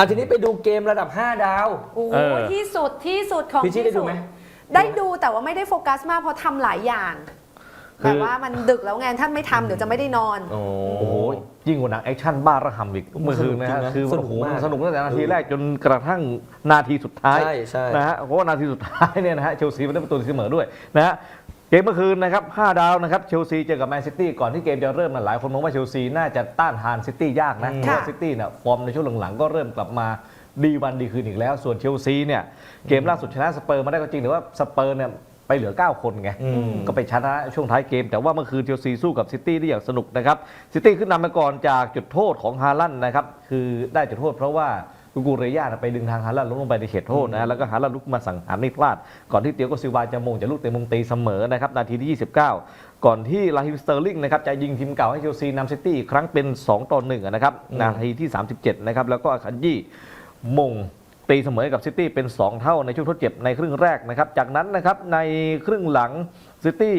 อะทีนี้ไปดูเกมระดับ 5 ดาว โอ้เออ ที่สุดที่สุดของพี่ชี่ได้ดูไหม ได้ดูแต่ว่าไม่ได้โฟกัสมากเพราะทำหลายอย่างคือ แต่ว่ามันดึกแล้วไงถ้าไม่ทำเดี๋ยวจะไม่ได้นอน โอ้ โอ้โหยิ่งกว่าหนังแอคชั่นบ้าระห่ำอีกเมื่อคืนนะฮะสนุกจริงนะคือสนุกโอ้โหมากสนุกตั้งแต่นาทีแรกจนกระทั่งนาทีสุดท้ายใช่ใช่ นะฮะเพราะว่านาทีสุดท้ายเนี่ยนะฮะเชลซีมันได้ประตูตีเสมอด้วยนะฮะ เกมเมื่อคืนนะครับ 5 ดาวนะครับ เชลซีเจอกับแมนซิตี้ ก่อนที่เกมจะเริ่มนะหลายคนมองว่าเชลซีน่าจะต้านทานซิตี้ยากนะเพราะว่าค่ะซิตี้เนี่ยฟอร์มในช่วงหลังๆ ก็เริ่มกลับมาดีวันดีคืนอีกแล้ว ส่วนเชลซีเนี่ยเกมล่าสุดชนะสเปอร์มาได้ก็จริงแต่ว่าสเปอร์เนี่ยไปเหลือ 9 คนไงอืมก็ไปชนะช่วงท้ายเกม แต่ว่าเมื่อคืนเชลซีสู้กับซิตี้ได้อย่างสนุกนะครับ ซิตี้ขึ้นนำไปก่อนจากจุดโทษของฮาลันด์นะครับ คือได้จุดโทษเพราะว่า กูกูเรย่าไปดึงทางฮาลันลงไปในเขตโทษนะแล้วก็ฮาลันลุกมาสั่งหารไม่พลาดก่อนที่เตียโกซิวาจะมงจะลูกเตะมุมตีเสมอนะครับนาทีที่ 29 ก่อนที่ลาฮิมสเตอร์ลิงนะครับจะยิงทีมเก่าให้เชลซีนำซิตี้ครั้งเป็น 2 ต่อ1นะครับนาทีที่ 37นะครับแล้วก็อาคันยี่มงตีเสมอให้กับซิตี้เป็น 2 เท่าในช่วงทดเจ็บในครึ่งแรกนะครับจากนั้นนะครับในครึ่งหลังซิตี้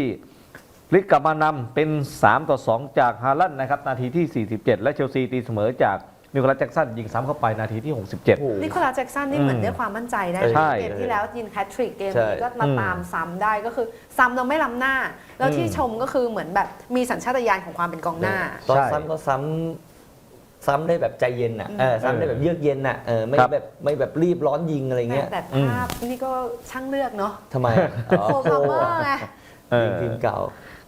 พลิกกลับมานำเป็น 3 ต่อ 2 จากฮาลันนะครับนาทีที่ 47 และเชลซีตีเสมอจาก นิโคลัสแจ็กสันยิงซ้ำเข้าไปนาทีที่โอ้โห67 นิโคลัสแจ็กสันนี่เหมือนอืมได้ความมั่นใจได้ใช่เกมที่แล้วยิงแฮตทริกเกมใช่นี้ก็มาอืมตามซ้ำได้ก็คือซ้ำเราไม่ล้ำหน้า แล้วที่อืมชมก็คือเหมือนแบบมีสัญชาตญาณของความเป็นกองหน้าตอนใช่ซ้ำก็ซ้ำซ้ำได้แบบใจเย็นอะเออซ้ำได้แบบเยือกเย็นอะเออไม่ครับแบบไม่แบบรีบร้อนยิงอะไรเงี้ยแต่ภาพนี่ก็ช่างเลือกเนาะทำไมอะอ๋อโคพาเมอร์ไงเออยิงทีมเก่า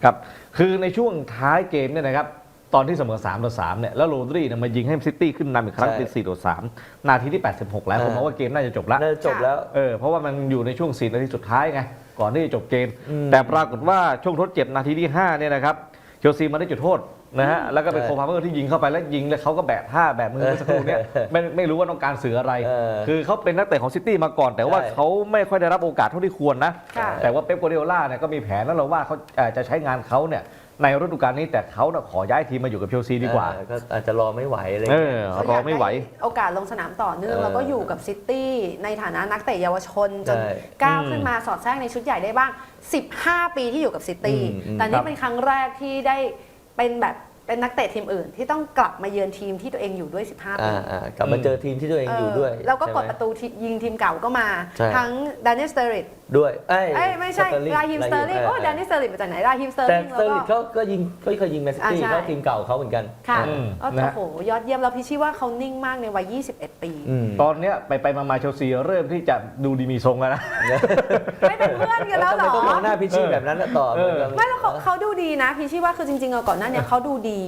ครับคือในช่วงท้ายเกมเนี่ยนะครับ ตอนที่เสมอ3ต่อ3เนี่ยแล้วโรดรีเนี่ยมายิงให้ซิตี้ขึ้นนำอีกครั้งใช่เป็น4ต่อ3นาทีที่ 86 แล้วผมอ่ามมองว่าเกมน่าจะจบแล้วน่าจะจบแล้วเออเพราะว่ามันอยู่ในช่วง4นาทีสุดท้ายไงก่อนที่จะจบเกมอืมแต่ปรากฏว่าช่วงทดเจ็บนาทีที่5เนี่ยนะครับเชลซีมาได้จุดโทษนะฮะแล้วก็เป็นใช่โคพาเมอร์ที่ยิงเข้าไปแล้วยิงแล้วเขาก็แบะท่าแบะมือเมื่อสักครู่เนี่ยไม่ไม่รู้ว่าต้องการสื่ออะไรเออคือเขาเป็นนักเตะของซิตี้มาก่อน แต่ว่าใช่เขาไม่ค่อยได้รับโอกาสเท่าที่ควรนะค่ะแต่ว่าเป๊ปกัวเดโอล่าเนี่ยก็มีแผนแล้วเราว่าเขาเอ่อจะใช้งานเขาเนี่ย ในฤดูกาลนี้แต่เขาน่ะขอย้ายทีมมาอยู่กับเชลซีดีกว่า เออก็อาจจะรอไม่ไหวอะไรเอเงี้ย อรอไม่ไหวโอกาสลงสนามต่อเนื่อง เออแล้วก็อยู่กับซิตี้ในฐานะนักเตะเยาวชน จนใช่ก้าวอืมขึ้นมาสอดแทรกในชุดใหญ่ได้บ้าง 15 ปีที่อยู่กับซิตี้อืมอืม แต่ครันี่บ เป็นครั้งแรกที่ได้เป็นแบบเป็นนักเตะทีมอื่น ที่ต้องกลับมาเยือนทีมที่ตัวเองอยู่ด้วย 15 ปีอ่าอ่ากลับมาเจอทีมที่ตัวเองอยู่ด้วยเออแล้วก็กดใช่ไหม ประตูที่ยิงทีมเก่าก็มา ใช่ ทั้งดาน i e l สเตอริดด้วยเอ้ยเอ้ยไม่ใช่ สเตอร์ลิงราฮิมสเตอร์ลิง โอ้เดาน i e l สเตอริดมาจากไหน ราฮิมสเตอร์แต่ลิงสเตอแล้วร์ลิงก็ เขาก็ยิงก็เคยยิงแมนซิตี้อ่าใช่ เขาทีมเก่าเขาเหมือนกันค่ะอืมก็นะฮะโอ้โห ยอดเยี่ยม แล้วพี่ชี่ว่าเขานิ่งมากในวัย 21 ปี อืม ตอนเนี้ยไปไปมามาเชลซีเริ่มที่จะดูดีมีทรงแล้วนะ ไม่เป็นเพื่อนกันแล้วเหรทำไมอต้องมองหน้าพิชชี่เออแบบนั้นน่ะต่อเออ ไม่แล้วเขาเขาดูดีนะ พี่ชี่ว่าคือจริงๆอะก่อนหน้าเนี้เขาดูดี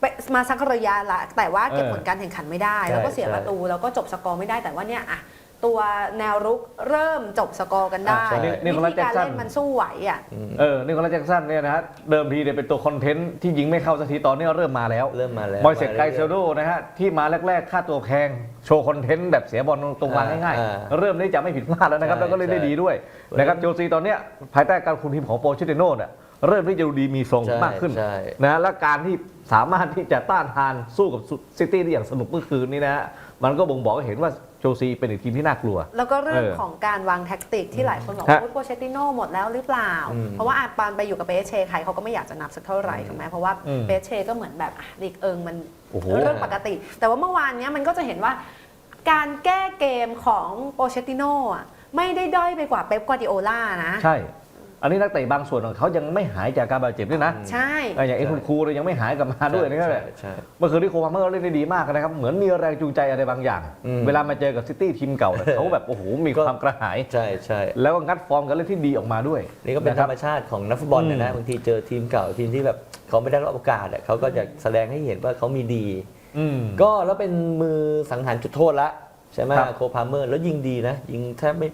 ไปมาสักระยะละแต่ว่าเก็บเออ ผลการแข่งขันไม่ได้ใช่แล้วก็เสียใช่ประตูแล้วก็จบสกอร์ไม่ได้แต่ว่าเนี่ยอะ ตัวแนวรุกเริ่มจบสกอร์กันได้อะใช่ นี่วิคนละธีการแจ็คสัน เล่นมันสู้ไหวอะอืมเออนี่คนละแจ็คสันเนี่ยนะฮะเดิมทีเนี่ยเป็นตัวคอนเทนต์ที่ยิงไม่เข้าสักทีตอนนี้เริ่มมาแล้วเริ่มมาแล้วมอยเซตไกเซมาโดนะฮะที่มาแรก ๆ ค่าตัวแพงโชว์คอนเทนต์แบบเสียบอลตรงกลางง่ายอ่าๆ เริ่มที่จะไม่ผิดพลาดแล้วนะครับ ใช่แล้วก็เล่นได้ใช่ ดีด้วยนะครับเชลซีตอนเนี้ยภายใต้การคุมทีมของโปรเชติโน่เนี่ย เริ่มที่จะดูดีมีทรงใช่มากขึ้นใช่ นะและการที่สามารถที่จะต้านทานสู้กับซิตี้ได้อย่างสนุกเมื่อคืนนี้นะฮะมันก็บ่งบอกให้เห็นว่าเชลซีเป็นอีกทีมที่น่ากลัว แล้วก็เรื่องเออของการวางแท็กติกที่หลายคนบอกฮะ ว่าโปเชติโน่หมดแล้วหรือเปล่า อืมเพราะว่าอาปานไปอยู่กับเปเชใครเขาก็ไม่อยากจะนับสักเท่าไหร่ถูกไหมเพราะว่าอืมเปเชก็เหมือนแบบอะลีกเอิงมันโอ้โห เรื่องปกติ แต่ว่าเมื่อวานเนี้ยมันก็จะเห็นว่า การแก้เกมของโปเชติโน่อะไม่ได้ด้อยไปกว่าเป๊ปกวาร์ดิโอล่านะ ใช่ อันนี้นักเตะบางส่วนของเขายังไม่หายจากการบาดเจ็บด้วยนะใช่เอออย่างเอ็นคุณครูเนี่ยยังไม่หายกลับมาด้วยนะครับใช่ใช่เมื่อคืนที่โคพาเมอร์เล่นได้ดีมากนะครับ เหมือนมีแรงจูงใจอะไรบางอย่างอืมเวลามาเจอกับซิตี้ทีมเก่าเนี่ยเขาแบบโอ้โหมีก็ความกระหายใช่ใช่แล้วก็งัดฟอร์มการเล่นที่ดีออกมาด้วย นี่ก็เป็นนะธครรับรมชาติของนักฟุตบอลนะนะอืมบางทีเจอทีมเก่าทีมที่แบบเขาไม่ได้รับโอกาสอะเขาก็จะแสดงให้เห็นว่าเขามีดีอืมก็แล้วเป็นมือสังหารจุดโทษละใช่ไหมครับโคพาเมอร์แล้วยิงดีนะ ยิงแทบไม่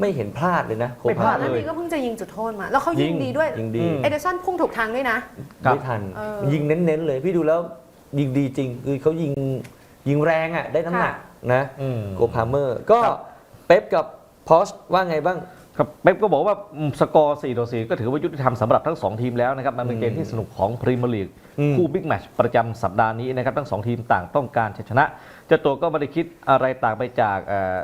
ไม่เห็นพลาดเลยนะโคไม่พลาดนั่นเลยนี่ก็เพิ่งจะยิงจุดโทษมา แล้วเขายิงยิงดีด้วย ยิงดีอืมเอเดอร์สันพุ่งถูกทางด้วยนะ ครับ ไม่ทัน เออยิงเน้นๆเลย พี่ดูแล้วยิงดีจริง คือเขายิงยิงแรงอะ ได้น้ำหนักนะอืม โกพาเมอร์ ก็ครับ เป๊ปกับพอชว่าไงบ้าง ครับเป๊ปก็บอกว่าอืมสกอร์4ต่อ4ก็ถือว่ายุติธรรมสำหรับทั้ง 2 ทีมแล้วนะครับ มันเป็นเกมที่สนุกของพรีเมียร์ลีกอืม คู่บิ๊กแมตช์ประจำสัปดาห์นี้นะครับ ทั้ง 2 ทีมต่างต้องการชัยชนะ เจ้าตัวก็ไม่ได้คิดอะไรต่างไปจากเอ่อ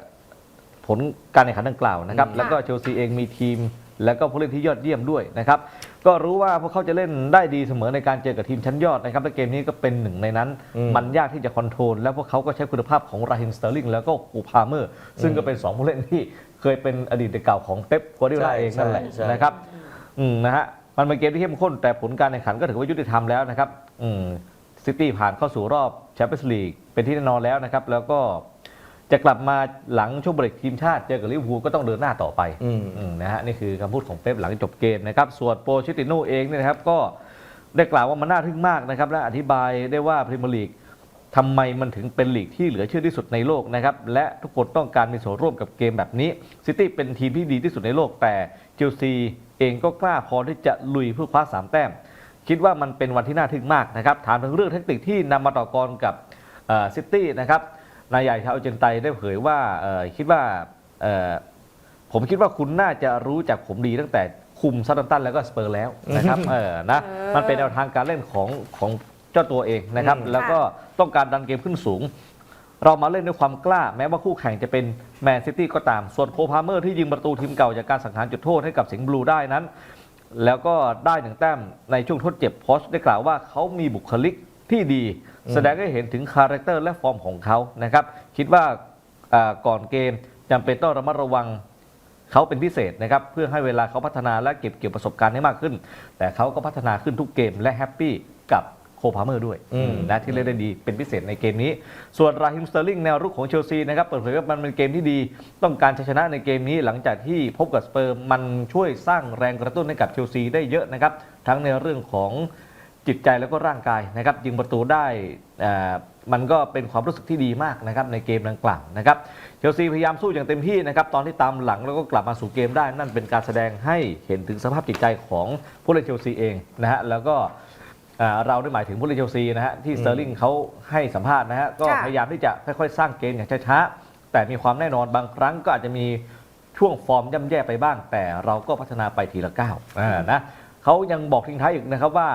ผลการแข่งขันดังกล่าวนะครับอืมแล้วก็เชลซีเองมีทีม แล้วก็ผู้เล่นที่ยอดเยี่ยมด้วยนะครับ ก็รู้ว่าพวกเขาจะเล่นได้ดีเสมอในการเจอกับทีมชั้นยอดนะครับและเกมนี้ก็เป็นหนึ่งในนั้นอืมมันยากที่จะคอนโทรล แล้วพวกเขาก็ใช้คุณภาพของราฮิมสเตอร์ลิงแล้วก็กูพาเมอร์ ซึ่งก็เป็นสองผู้เล่นที่เคยเป็นอดีตเก่าของเป๊ปกัวดิโอลาใช่เองนั่นแหละใช่นะครับอืมนะฮะมันเป็นเกมที่เข้มข้นแต่ผลการแข่งขันก็ถือว่ายุติธรรมแล้วนะครับอืมซิตี้ผ่านเข้าสู่รอบแชมเปี้ยนส์ลีกเป็นที่แน่นอนแล้วนะครับ แล้วก็ จะกลับมาหลังช่วงเบรกทีมชาติเจอกับลิเวอร์พูลก็ต้องเดินหน้าต่อไปอืมอืมนะฮะนี่คือคำพูดของเป๊ปหลังจบเกมนะครับส่วนโปรเชติโนเองเนี่ยนะครับก็ได้กล่าวว่ามันน่าทึ่งมากนะครับและอธิบายได้ว่าพรีเมียร์ลีกทำไมมันถึงเป็นลีกที่เหลือเชื่อที่สุดในโลกนะครับและทุกคนต้องการมีส่วนร่วมกับเกมแบบนี้ซิตี้เป็นทีมที่ดีที่สุดในโลกแต่เชลซีเองก็กล้าพอที่จะลุยเพื่อคว้าสามแต้ม คิดว่ามันเป็นวันที่น่าทึ่งมากนะครับถามถึงเรื่องเทคนิคที่นำมาต่อกรกับซิตี้นะครับ นายใหญ่ชาวอาร์เจนไตน์ได้เผยว่าเอ่อคิดว่าเอ่อผมคิดว่าคุณน่าจะรู้จักผมดีตั้งแต่คุมซัตตันตันแล้วก็สเปอร์แล้วนะครับเออนะเออมันเป็นแนวทางการเล่นของของเจ้าตัวเองนะครับอืมแล้วก็ต้องการดันเกมขึ้นสูง เรามาเล่นด้วยความกล้า แม้ว่าคู่แข่งจะเป็นแมนซิตี้ก็ตาม ส่วนโคพาเมอร์ที่ยิงประตูทีมเก่าจากการสังหารจุดโทษให้กับสิงห์บลูได้นั้น แล้วก็ได้หนึ่งแต้มในช่วงทดเจ็บโพสต์ได้กล่าวว่าเขามีบุคลิก ที่ดีอืมแสดงให้เห็นถึงคาแรคเตอร์และฟอร์มของเขานะครับ คิดว่าอ่าก่อนเกมจำเป็นต้องระมัดระวังเขาเป็นพิเศษนะครับเพื่อให้เวลาเขาพัฒนาและเก็บเกี่ยวประสบการณ์ให้มากขึ้น แต่เขาก็พัฒนาขึ้นทุกเกมและแฮปปี้กับโคพาเมอร์ด้วยอืมนะที่เล่นได้ดีเป็นพิเศษในเกมนี้ ส่วนราฮิมสเตอร์ลิงแนวรุกของเชลซีนะครับเปิดเผยว่ามันเป็นเกมที่ดี ต้องการชัยชนะในเกมนี้หลังจากที่พบกับสเปอร์มันช่วยสร้างแรงกระตุ้นให้กับเชลซีได้เยอะนะครับ ทั้งในเรื่องของ จิตใจแล้วก็ร่างกายนะครับยิงประตูได้อ่ามันก็เป็นความรู้สึกที่ดีมากนะครับในเกมดังกล่าวนะครับเชลซีพยายามสู้อย่างเต็มที่นะครับตอนที่ตามหลังแล้วก็กลับมาสู่เกมได้ นั่นเป็นการแสดงให้เห็นถึงสภาพจิตใจของผู้เล่นเชลซีเองนะฮะแล้วก็อ่าเราได้หมายถึงผู้เล่นเชลซีนะฮะที่สเตอร์ลิงเขาให้สัมภาษณ์นะฮะก็ค่ะพยายามที่จะค่อยๆ สร้างเกมอย่างช้าๆแต่มีความแน่นอนบางครั้งก็อาจจะมีช่วงฟอร์มย่ำแย่ไปบ้าง แต่เราก็พัฒนาไปทีละก้าวอ่านะเขายังบอกทิ้งท้ายอีกนะครับว่า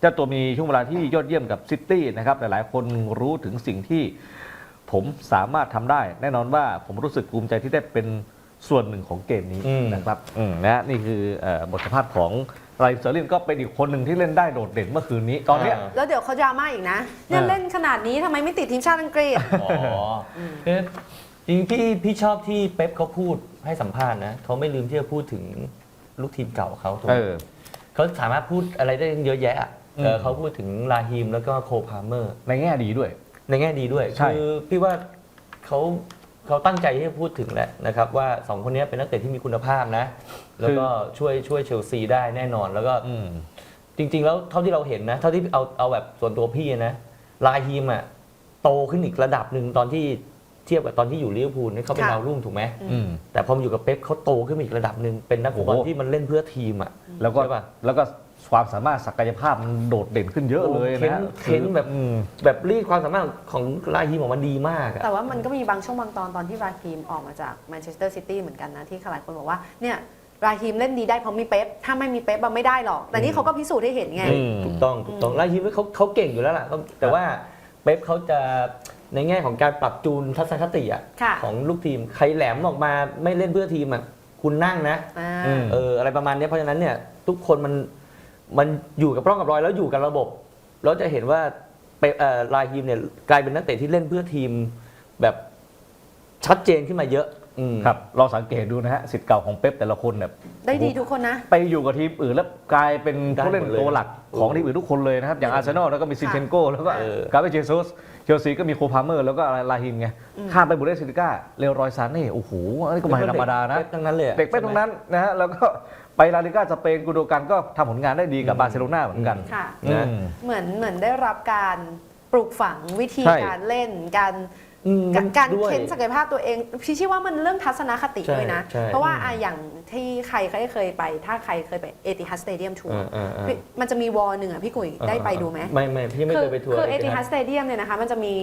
เจ้าตัวมีช่วงเวลาที่ยอดเยี่ยมกับซิตี้นะครับหลายๆ คนรู้ถึงสิ่งที่ผมสามารถทำได้ แน่นอนว่าผมรู้สึกภูมิใจที่ได้เป็นส่วนหนึ่งของเกมนี้อืมนะครับอืมนะนี่คือเอ่อบทสัมภาษณ์ของไรเซอร์ลินก็เป็นอีกคนหนึ่งที่เล่นได้โดดเด่นเมื่อคืนนี้ตอนเนี้ยแล้วเดี๋ยวเขาดราม่าอีกนะเนี่ยเออเล่นขนาดนี้ทำไมไม่ติดทีมชาติอังกฤษอ๋อคือจริงๆพี่พี่ชอบที่เป๊ปเขาพูดให้สัมภาษณ์นะเขาไม่ลืมที่จะพูดถึงลูกทีมเก่าเขาถูกไหเอมอเขาสามารถพูดอะไรได้เยอะแยะอะอืม เออเขาพูดถึงลาฮิมแล้วก็โคพาเมอร์ ในแง่ดีด้วย ในแง่ดีด้วย ใช่ คือพี่ว่าเขาเขาตั้งใจที่จะพูดถึงแหละนะครับ ว่าสองคนนี้เป็นนักเตะที่มีคุณภาพนะ แล้วก็ช่วยช่วยเชลซีได้แน่นอนแล้วก็ อืม จริงๆ แล้วเท่าที่เราเห็นนะ เท่าที่เอาเอาแบบส่วนตัวพี่นะลาฮิมอะโตขึ้นอีกระดับหนึ่งตอนที่เทียบกับตอนที่อยู่ลิเวอร์พูลนี่เขาเป็นค่ะ ดาวรุ่งถูกไหมอืม แต่พอมาอยู่กับเป๊ปเขาโตขึ้นมาอีกระดับหนึ่งเป็นนักฟุตบอลโอ้โห ที่มันเล่นเพื่อทีมอะ แล้วก็ใช่ปะ แล้วก็ ความสามารถศักยภาพมันโดดเด่นขึ้นเยอะเลยโอ้เค้นนะ เค้นแบบอืมแบบรีดความสามารถของลาฮิมออกมาดีมากอะแต่ว่ามันก็มีบางช่วงบางตอนตอนที่ราฮีมออกมาจากแมนเชสเตอร์ซิตี้เหมือนกันนะ ที่หลายคนบอกว่าเนี่ยราฮีมเล่นดีได้เพราะมีเป๊ปถ้าไม่มีเป๊ปมันไม่ได้หรอก แต่นี่เขาก็พิสูจน์ให้เห็นไงอืมถูกต้องถูกต้องลาฮิมเขาเขาเก่งอยู่แล้วล่ะเขาแต่ว่าเป๊ปเขาจะในแง่ของการปรับจูนทัศนคติอะค่ะของลูกทีมใครแหลมออกมาไม่เล่นเพื่อทีมอะคุณนั่งนะอ่าอืมเอออะไรประมาณเนี้ยเพราะฉะนั้นเนี่ยทุกคนมัน มันอยู่กับร่องกับรอยแล้วอยู่กับระบบแล้วจะเห็นว่าเปเอ่อลาฮิมเนี่ยกลายเป็นนักเตะที่เล่นเพื่อทีมแบบชัดเจนขึ้นมาเยอะอืมครับเราสังเกตดูนะฮะสิทธิ์เก่าของเป๊ปแต่ละคนเนี่ยได้ดีทุกคนนะ ไปอยู่กับทีมอื่นแล้วกลายเป็นได้ผู้เล่นหมดเลยตัวหลักของทีมอื่นทุกคนเลยนะครับ อย่างอาร์เซนอลแล้วก็มีซินเชนโกแล้วก็เออกาเบเจซุสเชลซีก็มีโคพาเมอร์ แล้วก็ลาฮิมไงอืมข้ามไปบุเรสซิติก้าเลโรยซานเน่โอ้โหอันนี้ก็ไม่ธรรมดานะเด็กทั้งนั้นเลยอะเด็กเป็นตรงนั้นนะฮะแล้วก็ ไปลาลิก้าสเปนกูโดกันก็ทำผลงานได้ดีกับบาร์เซโลนาเหมือนกันค่ะอืมเหมือนเหมือนได้รับการปลูกฝังวิธีใช่การเล่นการ อืมการการด้วย เค้นศักยภาพตัวเองพี่ชื่อว่ามันเรื่องทัศนคติใช่ด้วยนะ ใช่ เพราะว่าอะอย่างที่ใครเคยไป ถ้าใครเคยไปเอติฮัสสเตเดียมทัวเอร์อเออเออมันจะมีวอลหนึ่งอะพี่กุยได้ไปดูไหม ไม่ไม่พี่ไม่เคยไปทัวร์คือเอลยติฮันะสสเตเดียมเนี่ยนะคะมันจะมี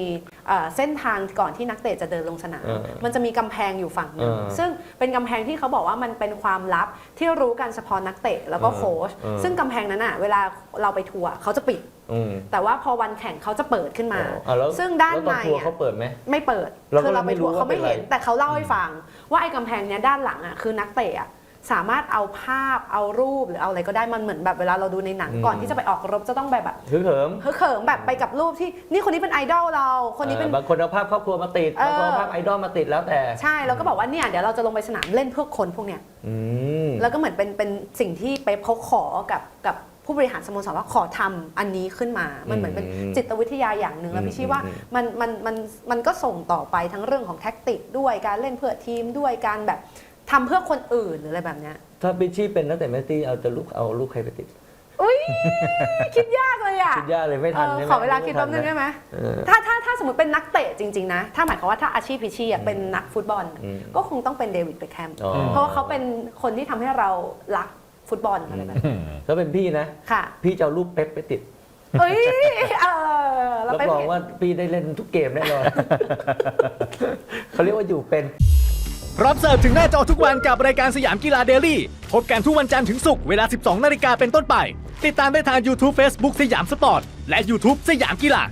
เอ่อเส้นทางก่อนที่นักเตะจะเดินลงสนาม เออมันจะมีกำแพงอยู่ฝั่งหนึ่งเออซึ่งเป็นกำแพงที่เขาบอกว่ามันเป็นความลับที่รู้กันเฉพาะนักเตะแล้วก็เออโค้ชเออซึ่งกำแพงนั้นอะเวลาเราไปทัวร์เขาจะปิด อืม แต่ว่าพอวันแข่งเขาจะเปิดขึ้นมา อ๋อแล้วซึ่งด้านแล้วตในทัวร์อะเขาเปิดไหม ไม่เปิดเราก็คือเราไปไม่รู้ทัวร์ว่าเขาไม่เป็นไรเห็นแต่เขาเล่าให้ฟัง ว่าไอ้กำแพงเนี้ยด้านหลังอะคือนักเตะอะสามารถเอาภาพเอารูปหรือเอาอะไรก็ได้มันเหมือนแบบเวลาเราดูในหนังอืมก่อนที่จะไปออกรบจะต้องแบบแบบฮึกเหิมเฮ้ยเขิมแบบไปกับรูปที่นี่คนนี้เป็นไอดอลเราคนนี้เป็น เออบางคนเอาภาพครอบครัวมาติดเออ บางคนเอาภาพไอดอลมาติดแล้วแต่ใช่แล้วก็บอกว่าเนี่ยเดี๋ยวเราจะลงไปสนามเล่นเพื่อคนพวกเนี้ย อืม แล้วก็เหมือนเป็นเป็นสิ่งที่เป๊ปเขาขอกับกับ ผู้บริหารสโมสรว่าขอทำอันนี้ขึ้นมา มันเหมือนเป็นอืมจิตวิทยาอย่างหนึ่งแล้วอืมพี่ชี้ว่าอืมมันมันมันมันก็ส่งต่อไปทั้งเรื่องของแท็กติกด้วยการเล่นเพื่อทีมด้วยการแบบทำเพื่อคนอื่นหรืออะไรแบบเนี้ยถ้าบิชชี่เป็นนักเตะแมนซิตี้เอาจะลูกเอาลูกใครไปติดอุ้ยคิดยากเลยอะคิดยากเลยไม่ทันเออใช่ไหมขอเวลาคิดแป๊บนึงได้ไหมเออถ้าถ้าถ้าสมมติเป็นนักเตะจริง ๆ นะ ถ้าหมายความว่าถ้าอาชีพพิชชี่อะเป็นนักฟุตบอลอืมก็คงต้องเป็นเดวิดเบคแฮมอ๋อเพราะว่าเขาเป็นคนที่ทำให้เรารัก ฟุตบอลอะไรแบบนี้ถ้าเป็นพี่นะ ค่ะ พี่จะเอารูปเป๊ปไปติดเอ้ยเออเรารับไปรองเห็นว่าพี่ได้เล่นทุกเกมแน่นอนเขาเรียกว่าอยู่เป็นพร้อมเสิร์ฟถึงหน้าจอทุกวันกับรายการสยามกีฬาเดลี่พบกันทุกวันจันทร์ถึงศุกร์เวลา 12 นาฬิกาเป็นต้นไป ติดตามได้ทาง YouTube Facebook สยามสปอร์ต และ YouTube สยามกีฬา